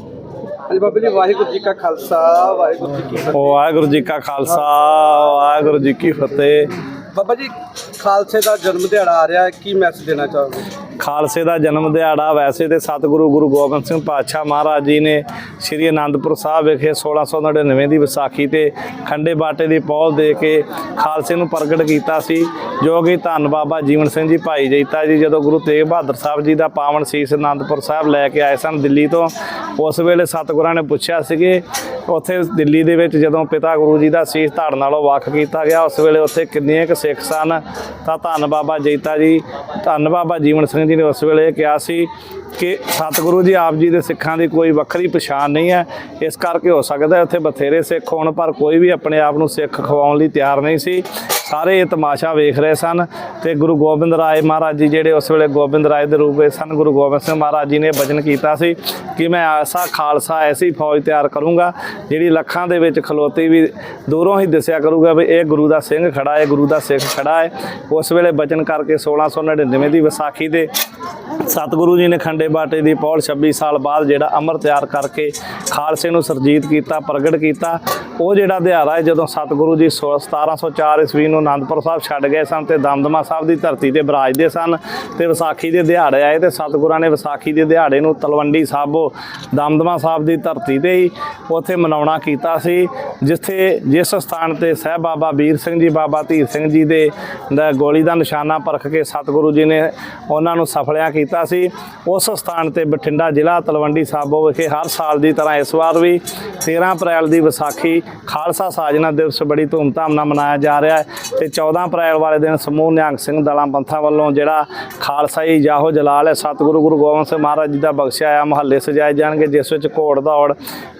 ਬਾਬਾ ਜੀ ਵਾਹਿਗੁਰੂ ਜੀ ਕਾ ਖਾਲਸਾ ਵਾਹਿਗੁਰੂ ਜੀ ਕੀ ਫਤਿਹ। ਵਾਹਿਗੁਰੂ ਜੀ ਕਾ ਖਾਲਸਾ ਵਾਹਿਗੁਰੂ ਜੀ ਕੀ ਫਤਿਹ। ਬਾਬਾ ਜੀ ਖਾਲਸੇ ਦਾ ਜਨਮ ਦਿਹਾੜਾ ਆ ਰਿਹਾ ਹੈ ਕੀ ਮੈਸੇਜ ਦੇਣਾ ਚਾਹੋਗੇ? ਖਾਲਸੇ ਦਾ ਜਨਮ ਦਿਹਾੜਾ ਵੈਸੇ ਤੇ ਸਤਿਗੁਰੂ ਗੁਰੂ ਗੋਬਿੰਦ ਸਿੰਘ ਪਾਤਸ਼ਾਹ ਮਹਾਰਾਜ ਜੀ ਨੇ ਸ੍ਰੀ ਅਨੰਦਪੁਰ ਸਾਹਿਬ ਵਿਖੇ 1699 ਦੀ ਵਿਸਾਖੀ ਤੇ ਖੰਡੇ ਬਾਟੇ ਦੀ ਪੌਲ ਦੇ ਕੇ ਖਾਲਸੇ ਨੂੰ ਪ੍ਰਗਟ ਕੀਤਾ ਸੀ, ਜੋ ਕਿ ਧੰਨ ਬਾਬਾ ਜੀਵਨ ਸਿੰਘ ਜੀ, ਭਾਈ ਜੈਤਾ ਜੀ, ਜਦੋਂ ਗੁਰੂ ਤੇਗ ਬਹਾਦਰ ਸਾਹਿਬ ਜੀ ਦਾ ਪਾਵਨ ਸੀਸ ਅਨੰਦਪੁਰ ਸਾਹਿਬ ਲੈ ਕੇ ਆਏ ਸਨ ਦਿੱਲੀ ਤੋਂ, ਉਸ ਵੇਲੇ ਸਤਿਗੁਰਾਂ ਨੇ ਪੁੱਛਿਆ ਸੀਗੇ ਉੱਥੇ ਦਿੱਲੀ ਦੇ ਵਿੱਚ ਜਦੋਂ ਪਿਤਾ ਗੁਰੂ ਜੀ ਦਾ ਸੀਸ ਧੜ ਨਾਲੋਂ ਵੱਖ ਕੀਤਾ ਗਿਆ, ਉਸ ਵੇਲੇ ਉੱਥੇ ਕਿੰਨੇ ਕੁ ਸਿੱਖ ਸਨ? ਤਾਂ ਧੰਨ ਬਾਬਾ ਜੈਤਾ ਜੀ, ਧੰਨ ਬਾਬਾ ਜੀਵਨ ਸਿੰਘ ਜੀ ਨੇ ਉਸ ਵੇਲੇ ਕਿਹਾ ਸੀ ਕਿ ਸਤਿਗੁਰੂ ਜੀ ਆਪ ਜੀ ਦੇ ਸਿੱਖਾਂ ਦੀ ਕੋਈ ਵੱਖਰੀ ਪਛਾਣ ਨਹੀਂ ਹੈ। ਇਸ ਕਰਕੇ ਹੋ ਸਕਦਾ ਉੱਥੇ ਬਥੇਰੇ ਸਿੱਖ ਹੋਣ, ਪਰ ਕੋਈ ਵੀ ਆਪਣੇ ਆਪ ਨੂੰ ਸਿੱਖ ਖਵਾਉਣ ਲਈ ਤਿਆਰ ਨਹੀਂ ਸੀ। ਸਾਰੇ ਇਹ ਤਮਾਸ਼ਾ ਵੇਖ ਰਹੇ ਸਨ ਤੇ ਗੁਰੂ ਗੋਬਿੰਦ ਰਾਏ ਮਹਾਰਾਜ ਜੀ ਜਿਹੜੇ ਉਸ ਵੇਲੇ ਗੋਬਿੰਦ ਰਾਏ ਦੇ ਰੂਪ ਵਿੱਚ ਸਨ, ਗੁਰੂ ਗੋਬਿੰਦ ਸਿੰਘ ਮਹਾਰਾਜ ਜੀ ਨੇ ਵਚਨ ਕੀਤਾ ਸੀ ਕਿ ਮੈਂ ਐਸਾ ਖਾਲਸਾ ਐਸੀ ਫੌਜ ਤਿਆਰ ਕਰੂੰਗਾ, ਜਿਹੜੀ ਲੱਖਾਂ ਦੇ ਵਿੱਚ ਖਲੋਤੀ ਵੀ ਦੂਰੋਂ ਹੀ ਦਿਸਿਆ ਕਰੂਗਾ ਵੀ ਇਹ ਗੁਰੂ ਦਾ ਸਿੰਘ ਖੜਾ ਹੈ, ਗੁਰੂ ਦਾ ਸਿੱਖ ਖੜਾ ਹੈ। ਉਸ ਵੇਲੇ ਵਚਨ ਕਰਕੇ 1699 ਦੀ ਵਿਸਾਖੀ ਦੇ ਸਤਿਗੁਰੂ ਜੀ ਨੇ ਖੰਡੇ ਬਾਟੇ ਦੀ ਪੌਲ 26 ਸਾਲ ਬਾਅਦ ਜਿਹੜਾ ਅਮਰ ਤਿਆਰ ਕਰਕੇ ਖਾਲਸੇ ਨੂੰ ਸਰਜੀਤ ਕੀਤਾ, ਪ੍ਰਗਟ ਕੀਤਾ। ਉਹ ਜਿਹੜਾ ਦਿਹਾੜਾ ਹੈ, ਜਦੋਂ ਸਤਿਗੁਰੂ ਜੀ ਸੋ- 1704 ਈਸਵੀ ਨੂੰ ਆਨੰਦਪੁਰ ਸਾਹਿਬ ਛੱਡ ਗਏ ਸਨ ਤੇ ਦਮਦਮਾ ਸਾਹਿਬ ਦੀ ਧਰਤੀ ਤੇ ਬਿਰਾਜਦੇ ਸਨ ਤੇ ਵਿਸਾਖੀ ਦੇ ਦਿਹਾੜੇ ਆਏ ਤੇ ਸਤਿਗੁਰਾਂ ਨੇ ਵਿਸਾਖੀ ਦੇ ਦਿਹਾੜੇ ਨੂੰ ਤਲਵੰਡੀ ਸਾਬੋ ਦਮਦਮਾ ਸਾਹਿਬ ਦੀ ਧਰਤੀ ਤੇ ਹੀ ਉੱਥੇ ਮਨਾਉਣਾ ਕੀਤਾ ਸੀ, ਜਿੱਥੇ ਜਿਸ ਸਥਾਨ ਤੇ ਸਹਿਬ ਬਾਬਾ ਵੀਰ ਸਿੰਘ ਜੀ, ਬਾਬਾ ਧੀਰ ਸਿੰਘ ਜੀ ਦੇ ਗੋਲੀ ਦਾ ਨਿਸ਼ਾਨਾ ਪਰਖ ਕੇ ਸਤਿਗੁਰੂ ਜੀ ਨੇ ਉਹਨਾਂ ਨੂੰ ਸਫਲਿਆ ਕੀਤਾ ਸੀ। ਉਸ ਸਥਾਨ ਤੇ ਬਠਿੰਡਾ ਜ਼ਿਲ੍ਹਾ ਤਲਵੰਡੀ ਸਾਬੋ ਵਿਖੇ ਹਰ ਸਾਲ ਦੀ ਤਰ੍ਹਾਂ ਇਸ ਵਾਰ ਵੀ 13 ਅਪ੍ਰੈਲ ਦੀ ਵਿਸਾਖੀ ਖਾਲਸਾ ਸਾਜਨਾ ਦਿਵਸ ਬੜੀ ਧੂਮਧਾਮ ਨਾਲ ਮਨਾਇਆ ਜਾ ਰਿਹਾ ਹੈ ਤੇ 14 ਅਪ੍ਰੈਲ ਵਾਲੇ ਦਿਨ ਸਮੂਹ ਨਿਹੰਗ ਸਿੰਘ ਦਲਾਂ ਪੰਥਾਂ ਵੱਲੋਂ ਜਿਹੜਾ ਖਾਲਸਾਈ ਜਾਹੋ ਜਲਾਲ ਹੈ, ਸਤਿਗੁਰੂ ਗੁਰੂ ਗੋਬਿੰਦ ਸਿੰਘ ਮਹਾਰਾਜ ਜੀ ਦਾ ਬਖਸ਼ਿਆ ਆ ਮਹੱਲੇ ਸਜਾਏ ਜਾਣਗੇ, ਜਿਸ ਵਿੱਚ ਘੋੜ ਦੌੜ,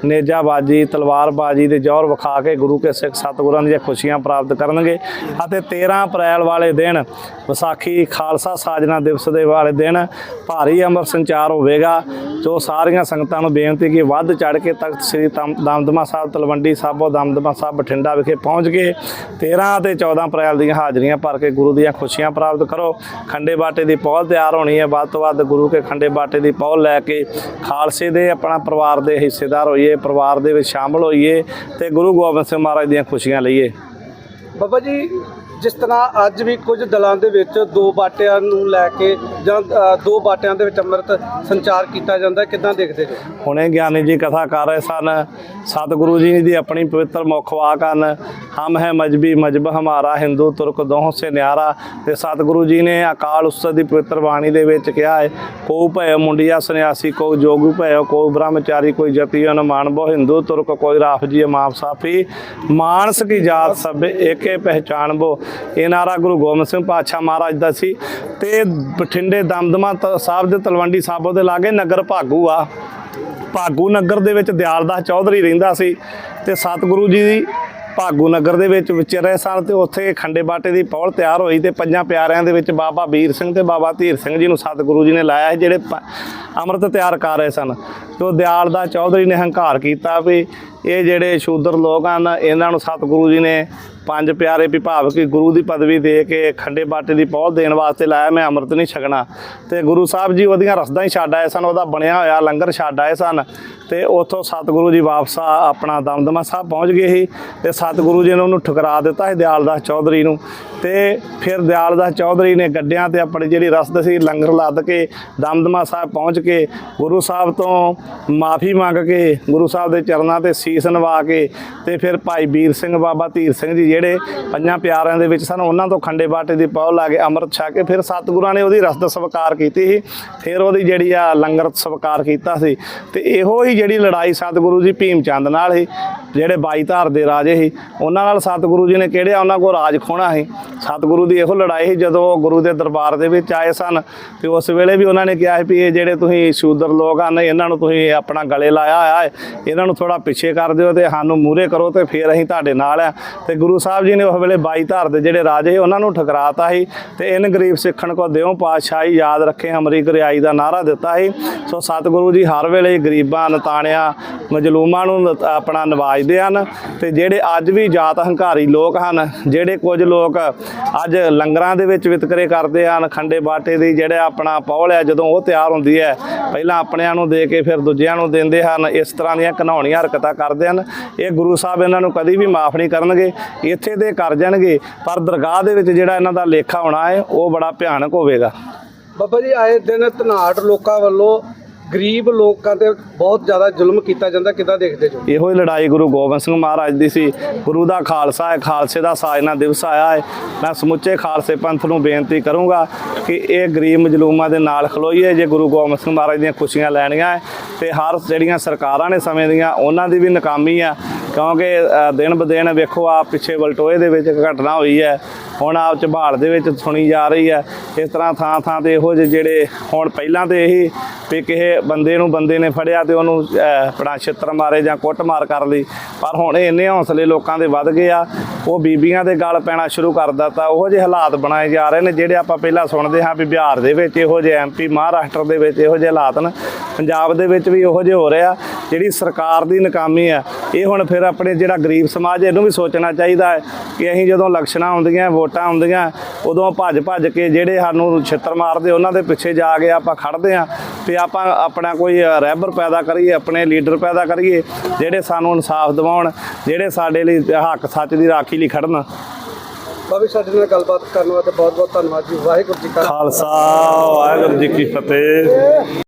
ਨੇਜਾਬਾਜੀ, ਤਲਵਾਰਬਾਜੀ ਦੇ ਜ਼ੋਰ ਵਿਖਾ ਕੇ ਗੁਰੂ ਕੇ ਸਿੱਖ ਸਤਿਗੁਰਾਂ ਦੀਆਂ ਖੁਸ਼ੀਆਂ ਪ੍ਰਾਪਤ ਕਰਨਗੇ ਅਤੇ 13 ਅਪ੍ਰੈਲ ਵਾਲੇ ਦਿਨ ਵਿਸਾਖੀ ਖਾਲਸਾ ਸਾਜਨਾ ਦਿਵਸ ਦੇ ਵਾਲੇ ਦਿਨ ਭਾਰੀ ਅੰਮ੍ਰਿਤ ਸੰਚਾਰ ਹੋਵੇਗਾ। ਜੋ ਸਾਰੀਆਂ ਸੰਗਤਾਂ ਨੂੰ ਬੇਨਤੀ ਕਿ ਵੱਧ ਚੜ ਕੇ ਤਖਤ ਸ੍ਰੀ ਦਮ- ਦਮਦਮਾ ਸਾਹਿਬ, ਤਲਵੰਡੀ ਸਾਬੋ ਦਮਦਮਾ ਸਾਹਿਬ ਬਠਿੰਡਾ ਵਿਖੇ ਪਹੁੰਚ ਕੇ 13 ਅਤੇ 14 ਅਪ੍ਰੈਲ ਦੀਆਂ ਹਾਜ਼ਰੀਆਂ ਭਰ ਕੇ ਗੁਰੂ ਦੀਆਂ ਖੁਸ਼ੀਆਂ ਪ੍ਰਾਪਤ ਕਰੋ। ਖੰਡੇ ਬਾਟੇ ਦੀ ਪੌਲ ਤਿਆਰ ਹੋਣੀ ਹੈ। ਵੱਧ ਤੋਂ ਵੱਧ ਗੁਰੂ ਕੇ ਖੰਡੇ ਬਾਟੇ ਦੀ ਪੌਲ ਲੈ ਕੇ ਖਾਲਸੇ ਦੇ ਆਪਣਾ ਪਰਿਵਾਰ ਦੇ ਹਿੱਸੇਦਾਰ ਹੋਈਏ, ਪਰਿਵਾਰ ਦੇ ਵਿੱਚ ਸ਼ਾਮਲ ਹੋਈਏ ਤੇ ਗੁਰੂ ਗੋਬਿੰਦ ਸਿੰਘ ਮਹਾਰਾਜ ਦੀਆਂ ਖੁਸ਼ੀਆਂ ਲਈਏ। ਬਾਬਾ ਜੀ ਜਿਸ ਤਰ੍ਹਾਂ ਅੱਜ ਵੀ ਕੁਝ ਦਲਾਂ ਦੇ ਵਿੱਚ ਦੋ ਬਾਟਿਆਂ ਨੂੰ ਲੈ ਕੇ ਜਾਂ ਦੋ ਬਾਟਿਆਂ ਦੇ ਵਿੱਚ ਅੰਮ੍ਰਿਤ ਸੰਚਾਰ ਕੀਤਾ ਜਾਂਦਾ, ਕਿਦਾਂ ਦੇਖਦੇ ਜੋ ਹੁਣੇ ਗਿਆਨੀ ਜੀ ਕਥਾ ਕਰ ਰਹੇ ਸਨ, ਸਤਿਗੁਰੂ ਜੀ ਦੀ ਆਪਣੀ ਪਵਿੱਤਰ ਮੁਖ ਵਾਕ ਹਨ, ਹਮ ਹੈ ਮਜਬੀ, ਮਜਬ ਹਮਾਰਾ, ਹਿੰਦੂ, ਤੁਰਕ ਦੋਹਾਂ ਸੇ ਨਿਆਰਾ, ਤੇ ਸਤਿਗੁਰੂ ਜੀ ਨੇ ਅਕਾਲ ਉਸਤਤ ਦੀ ਪਵਿੱਤਰ ਬਾਣੀ ਦੇ ਵਿੱਚ ਕਿਹਾ ਹੈ, ਕੋ ਭੈ ਮੁੰਡਿਆ ਸੰਨਿਆਸੀ, ਕੋ ਜੋਗੂ ਭੈ ਕੋ ਬ੍ਰਹਮਚਾਰੀ, ਕੋਈ ਜਤੀ ਅਨੁਮਾਨ ਬੋ ਹਿੰਦੂ, ਤੁਰਕ, ਕੋਈ ਰਾਫ ਜੀ ਮਾਪ ਸਾਫੀ, ਮਾਨਸ ਕੀ ਜਾਤ ਸਭ ਏਕੇ ਪਹਿਚਾਨ ਬੋ ਇਹ ਨਾਰਾ ਗੁਰੂ ਗੋਬਿੰਦ ਸਿੰਘ ਪਾਤਸ਼ਾਹ ਮਹਾਰਾਜ ਦਾ ਸੀ ਤੇ ਬਠਿੰਡੇ ਦਮਦਮਾ ਤ- ਸਾਹਿਬ ਦੇ ਤਲਵੰਡੀ ਸਾਬੋ ਦੇ ਲਾਗੇ ਨਗਰ ਭਾਗੂ ਆ ਭਾਗੂ ਨਗਰ ਦੇ ਵਿੱਚ ਦਿਆਲਦਾਸ ਚੌਧਰੀ ਰਹਿੰਦਾ ਸੀ ਤੇ ਸਤਿਗੁਰੂ ਜੀ ਦੀ ਭਾਗੂ ਨਗਰ ਦੇ ਵਿੱਚ ਵਿਚਰੇ ਸਨ ਤੇ ਉੱਥੇ ਖੰਡੇ ਬਾਟੇ ਦੀ ਪੌਲ ਤਿਆਰ ਹੋਈ ਤੇ ਪੰਜਾਂ ਪਿਆਰਿਆਂ ਦੇ ਵਿੱਚ ਬਾਬਾ ਵੀਰ ਸਿੰਘ ਤੇ ਬਾਬਾ ਧੀਰ ਸਿੰਘ ਜੀ ਨੂੰ ਸਤਿਗੁਰੂ ਜੀ ਨੇ ਲਾਇਆ ਸੀ ਜਿਹੜੇ ਪ- ਅੰਮ੍ਰਿਤ ਤਿਆਰ ਕਰ ਰਹੇ ਸਨ ਤੇ ਉਹ ਦਿਆਲਦਾਸ ਚੌਧਰੀ ਨੇ ਹੰਕਾਰ ਕੀਤਾ ਵੀ ਇਹ ਜਿਹੜੇ ਸ਼ੂਦਰ ਲੋਕ ਹਨ ਇਹਨਾਂ ਨੂੰ ਸਤਿਗੁਰੂ ਜੀ ਨੇ ਪੰਜ ਪਿਆਰੇ ਵਿਭਾਵ ਕੀ ਗੁਰੂ ਦੀ ਪਦਵੀ ਦੇ ਕੇ ਖੰਡੇ ਬਾਟੇ ਦੀ ਪਹੁਲ ਦੇਣ ਵਾਸਤੇ ਲਾਇਆ ਮੈਂ ਅੰਮ੍ਰਿਤ ਨਹੀਂ ਛਕਣਾ। ਤੇ ਗੁਰੂ ਸਾਹਿਬ ਜੀ ਉਹਦੀਆਂ ਰਸਦਾਂ ਹੀ ਛੱਡ ਆਏ ਸਨ, ਉਹਦਾ ਬਣਿਆ ਹੋਇਆ ਲੰਗਰ ਛੱਡ ਆਏ ਸਨ ਤੇ ਉੱਥੋਂ ਸਤਿਗੁਰੂ ਜੀ ਵਾਪਸ ਆਪਣਾ ਦਮਦਮਾ ਸਾਹਿਬ ਪਹੁੰਚ ਗਏ ਸੀ ਤੇ ਸਤਿਗੁਰੂ ਜੀ ਨੇ ਉਹਨੂੰ ਠੁਕਰਾ ਦਿੱਤਾ ਸੀ ਦਿਆਲਦਾਸ ਚੌਧਰੀ ਨੂੰ। ਤੇ ਫਿਰ ਦਿਆਲਦਾਸ ਚੌਧਰੀ ਨੇ ਗੱਡਿਆਂ ਤੇ ਆਪਣੀ ਜਿਹੜੀ ਰਸਦ ਸੀ, ਲੰਗਰ ਲੱਦ ਕੇ, ਦਮਦਮਾ ਸਾਹਿਬ ਪਹੁੰਚ ਕੇ, ਗੁਰੂ ਸਾਹਿਬ ਤੋਂ ਮਾਫੀ ਮੰਗ ਕੇ, ਗੁਰੂ ਸਾਹਿਬ ਦੇ ਚਰਨਾਂ ਤੇ ਸੀਸ ਨਵਾ ਕੇ ਤੇ ਫਿਰ ਭਾਈ ਵੀਰ ਸਿੰਘ, ਬਾਬਾ ਧੀਰ ਸਿੰਘ ਜੀ ਜਿਹੜੇ ਪੰਜਾਂ ਪਿਆਰਿਆਂ ਦੇ ਵਿੱਚ ਸਨ, ਉਹਨਾਂ ਤੋਂ ਖੰਡੇ ਬਾਟੇ ਦੀ ਪੌਲ ਲਾ ਕੇ ਅੰਮ੍ਰਿਤ ਛਕ ਕੇ ਫਿਰ ਸਤਿਗੁਰਾਂ ਨੇ ਉਹਦੀ ਰਸਦ ਸਵੀਕਾਰ ਕੀਤੀ ਸੀ, ਫਿਰ ਉਹਦੀ ਜਿਹੜੀ ਆ ਲੰਗਰ ਸਵੀਕਾਰ ਕੀਤਾ ਸੀ ਤੇ ਇਹੋ ਹੀ ਜਿਹੜੀ ਲੜਾਈ ਸਤਿਗੁਰੂ ਜੀ ਭੀਮ ਚੰਦ ਨਾਲ ਸੀ, ਜਿਹੜੇ ਬਾਈ ਧਾਰ ਦੇ ਰਾਜੇ ਸੀ, ਉਹਨਾਂ ਨਾਲ ਸਤਿਗੁਰੂ ਜੀ ਨੇ ਕਿਹੜੇ ਉਹਨਾਂ ਕੋਲ ਰਾਜ ਖੋਣਾ ਸੀ ਸਤਿਗੁਰੂ ਦੀ ਇਹੋ ਲੜਾਈ ਸੀ ਜਦੋਂ ਉਹ ਗੁਰੂ ਦੇ ਦਰਬਾਰ ਦੇ ਵਿੱਚ ਆਏ ਸਨ ਤੇ ਉਸ ਵੇਲੇ ਵੀ ਉਹਨਾਂ ਨੇ ਕਿਹਾ ਸੀ ਵੀ ਇਹ ਜਿਹੜੇ ਤੁਸੀਂ ਸ਼ੂਦਰ ਲੋਕ ਹਨ ਇਹਨਾਂ ਨੂੰ ਤੁਸੀਂ ਆਪਣਾ ਗਲੇ ਲਾਇਆ ਹੋਇਆ ਹੈ, ਇਹਨਾਂ ਨੂੰ ਥੋੜਾ ਪਿੱਛੇ ਕਰ ਦਿਓ ਤੇ ਸਾਨੂੰ ਮੂਰੇ ਕਰੋ ਤੇ ਫਿਰ ਅਸੀਂ ਤੁਹਾਡੇ ਨਾਲ ਆ। ਤੇ ਗੁਰੂ ਸਾਹਿਬ ਜੀ ਨੇ ਉਸ ਵੇਲੇ ਬਾਈ ਧਾਰ ਦੇ ਜਿਹੜੇ ਰਾਜੇ ਸੀ, ਉਹਨਾਂ ਨੂੰ ਠਕਰਾਤਾ ਸੀ ਤੇ ਇਨ ਗਰੀਬ ਸਿੱਖਣ ਕੋ ਦਿਓ ਪਾਤਸ਼ਾਹੀ ਯਾਦ ਰੱਖੇ ਹਮਰੀ ਗੁਰਿਆਈ ਦਾ ਨਾਰਾ ਦਿੱਤਾ ਸੀ। ਸੋ ਸਤਿਗੁਰੂ ਜੀ ਹਰ ਵੇਲੇ ਗਰੀਬਾਂ, ਨਤਾਣਿਆਂ, ਮਜਲੂਮਾਂ ਨੂੰ ਆਪਣਾ ਨਿਵਾਜਦੇ ਹਨ ਤੇ ਜਿਹੜੇ ਅੱਜ ਵੀ ਜਾਤ ਹੰਕਾਰੀ ਲੋਕ ਹਨ, ਜਿਹੜੇ ਕੁਝ ਲੋਕ ਅੱਜ ਲੰਗਰਾਂ ਦੇ ਵਿੱਚ ਵਿਤਕਰੇ ਕਰਦੇ ਹਨ, ਖੰਡੇ ਬਾਟੇ ਦੀ ਜਿਹੜਾ ਆਪਣਾ ਪੌਲ ਹੈ, ਜਦੋਂ ਉਹ ਤਿਆਰ ਹੁੰਦੀ ਹੈ, ਪਹਿਲਾਂ ਆਪਣਿਆਂ ਨੂੰ ਦੇ ਕੇ ਫਿਰ ਦੂਜਿਆਂ ਨੂੰ ਦਿੰਦੇ ਹਨ, ਇਸ ਤਰ੍ਹਾਂ ਦੀਆਂ ਘਨਾਉਣੀਆਂ ਹਰਕਤਾਂ ਕਰਦੇ ਹਨ। ਇਹ ਗੁਰੂ ਸਾਹਿਬ ਇਹਨਾਂ ਨੂੰ ਕਦੀ ਵੀ ਮਾਫ ਨਹੀਂ ਕਰਨਗੇ, ਇੱਥੇ ਦੇ ਕਰ ਜਾਣਗੇ, ਪਰ ਦਰਗਾਹ ਦੇ ਵਿੱਚ ਜਿਹੜਾ ਇਹਨਾਂ ਦਾ ਲੇਖਾ ਹੋਣਾ ਹੈ, ਉਹ ਬੜਾ ਭਿਆਨਕ ਹੋਵੇਗਾ। ਬਾਬਾ ਜੀ, ਆਏ ਦਿਨ ਧਨਾਟ ਲੋਕਾਂ ਵੱਲੋਂ ਗਰੀਬ ਲੋਕਾਂ ਤੇ ਬਹੁਤ ਜ਼ਿਆਦਾ ਜ਼ੁਲਮ ਕੀਤਾ ਜਾਂਦਾ, ਕਿੱਦਾਂ ਦੇਖਦੇ ਜੋ? ਇਹੋ ਹੀ ਲੜਾਈ ਗੁਰੂ ਗੋਬਿੰਦ ਸਿੰਘ ਮਹਾਰਾਜ ਦੀ ਸੀ। ਗੁਰੂ ਦਾ ਖਾਲਸਾ ਹੈ, ਖਾਲਸੇ ਦਾ ਸਾਜਨਾ ਦਿਵਸ ਆਇਆ ਹੈ। ਮੈਂ ਸਮੁੱਚੇ ਖਾਲਸੇ ਪੰਥ ਨੂੰ ਬੇਨਤੀ ਕਰੂੰਗਾ ਕਿ ਇਹ ਗਰੀਬ ਮਜਲੂਮਾਂ ਦੇ ਨਾਲ ਖਲੋਈਏ, ਜੇ ਗੁਰੂ ਗੋਬਿੰਦ ਸਿੰਘ ਮਹਾਰਾਜ ਦੀਆਂ ਖੁਸ਼ੀਆਂ ਲੈਣੀਆਂ ਹੈ, ਤੇ ਹਰ ਜਿਹੜੀਆਂ ਸਰਕਾਰਾਂ ਨੇ ਸਮੇਂ ਦੀਆਂ, ਉਹਨਾਂ ਦੀ ਵੀ ਨਾਕਾਮੀ ਆ। ਕਿਉਂਕਿ ਦਿਨ ਬ ਦਿਨ ਵੇਖੋ ਆ ਪਿੱਛੇ ਵਲਟੋਏ ਦੇ ਵਿੱਚ ਇੱਕ ਘਟਨਾ ਹੋਈ ਹੈ। ਹੁਣ ਆਪ ਝਬਾਲ ਦੇ ਵਿੱਚ ਸੁਣੀ ਜਾ ਰਹੀ ਹੈ। ਇਸ ਤਰ੍ਹਾਂ ਥਾਂ ਥਾਂ ਤੇ ਇਹੋ ਜਿਹੇ ਜਿਹੜੇ ਹੁਣ ਪਹਿਲਾਂ ਤੇ ਇਹੀ ਵੀ ਕਿਸੇ ਬੰਦੇ ਨੂੰ ਬੰਦੇ ਨੇ ਫੜਿਆ ਤੇ ਉਹਨੂੰ ਅਹ, ਆਪਣਾ ਛਿੱਤਰ ਮਾਰੇ ਜਾਂ ਕੁੱਟ ਮਾਰ ਕਰ ਲਈ। ਪਰ ਹੁਣ ਇੰਨੇ ਹੌਸਲੇ ਲੋਕਾਂ ਦੇ ਵੱਧ ਗਏ ਆ ਉਹ ਬੀਬੀਆਂ ਦੇ ਗਲ ਪੈਣਾ ਸ਼ੁਰੂ ਕਰ ਦਿੱਤਾ। ਉਹੋ ਜਿਹੇ ਹਾਲਾਤ ਬਣਾਏ ਜਾ ਰਹੇ ਨੇ ਜਿਹੜੇ ਆਪਾਂ ਪਹਿਲਾਂ ਸੁਣਦੇ ਹਾਂ ਵੀ ਬਿਹਾਰ ਦੇ ਵਿੱਚ ਇਹੋ ਜਿਹੇ ਐਮਪੀ ਮਹਾਰਾਸ਼ਟਰ ਦੇ ਵਿੱਚ ਇਹੋ ਜਿਹੇ ਹਾਲਾਤ ਨੇ। ਪੰਜਾਬ ਦੇ ਵਿੱਚ ਵੀ ਇਹੋ ਜਿਹੇ ਹੋ ਰਿਹਾ ਜਿਹੜੀ ਸਰਕਾਰ ਦੀ ਨਾਕਾਮੀ ਆ ਇਹ ਹੁਣ ਫਿਰ ਆਪਣੇ ਜਿਹੜਾ ਗਰੀਬ ਸਮਾਜ ਇਹਨੂੰ ਵੀ ਸੋਚਣਾ ਚਾਹੀਦਾ ਹੈ ਕਿ ਅਸੀਂ ਜਦੋਂ ਇਲੈਕਸ਼ਨਾਂ ਹੁੰਦੀਆਂ ਵੋਟਾਂ ਹੁੰਦੀਆਂ ਉਦੋਂ ਭੱਜ ਭੱਜ ਕੇ ਜਿਹੜੇ ਸਾਨੂੰ ਛਿੱਤਰ ਮਾਰਦੇ ਉਹਨਾਂ ਦੇ ਪਿੱਛੇ ਜਾ ਕੇ ਆਪਾਂ ਖੜਦੇ ਆ ਤੇ ਆਪਾਂ ਆਪਣਾ ਕੋਈ ਰਹਿਬਰ ਪੈਦਾ ਕਰੀਏ ਆਪਣੇ ਲੀਡਰ ਪੈਦਾ ਕਰੀਏ ਜਿਹੜੇ ਸਾਨੂੰ ਇਨਸਾਫ ਦਿਵਾਉਣ ਜਿਹੜੇ ਸਾਡੇ ਲਈ ਹੱਕ ਸੱਚ ਦੀ ਰਾਖੀ ਲਈ ਖੜਨ ਬਾਬਾ ਸਾਡੇ ਨਾਲ ਗੱਲਬਾਤ ਕਰਨ ਵਾਸਤੇ ਬਹੁਤ ਬਹੁਤ ਧੰਨਵਾਦ ਜੀ। ਵਾਹਿਗੁਰੂ ਜੀ ਕਾ ਖਾਲਸਾ ਵਾਹਿਗੁਰੂ ਜੀ ਕੀ ਫਤਿਹ।